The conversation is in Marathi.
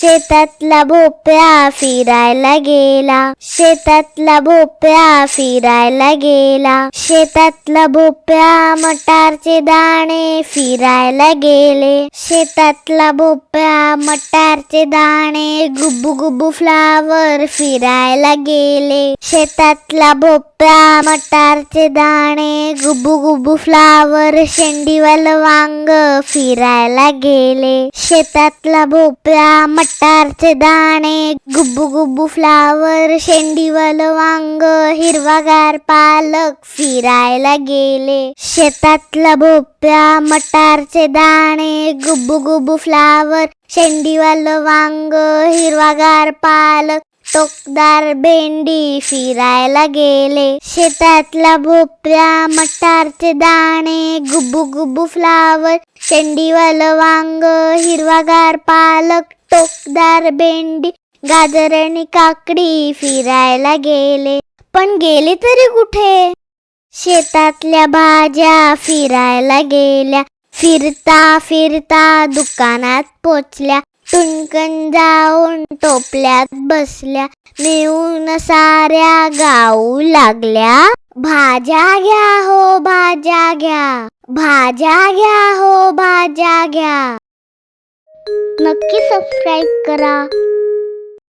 शेतातला भोप्या फिरायला गेला. शेतातला भोप्या फिरायला गेला. शेतातला भोप्या मटारचे दाणे फिरायला गेले. शेतातला भोपळा मटारचे दाणे गुब्बू गुब्बू फ्लावर फिरायला गेले. शेतातला भोपळा मटारचे दाणे गुब्बू गुब्बू फ्लावर शेंडीवाल वांग फिरायला गेले. शेतातला भोपळा मटारचे दाणे गुब्बू गुब्बू फ्लावर शेंडीवाल वांग हिरवागार पालक फिरायला गेले. शेतातला भोपळा मटारचे दाणे गुब्बू गुब्बू फ्लावर शेंडीवाल वांग हिरवागार पालक टोकदार भेंडी फिरायला गेले. शेतातला भोपळा मटारचे दाणे गुबू गुब्बू फ्लावर शेंडीवाल वांग हिरवागार पालक टोकदार भेंडी गाजर आणि काकडी फिरायला गेले. पण गेले तरी कुठे? शेतातल्या भाज्या फिरायला गेल्या. फिरता फिरता दुकानात पोचल्या. टुनकन जाऊन टोपल्यात बसल्या. नेऊन साऱ्या गाऊ लागल्या. भाज्या घ्या हो भाज्या घ्या. भाज्या घ्या हो भाज्या घ्या. नक्की सबस्क्राईब करा.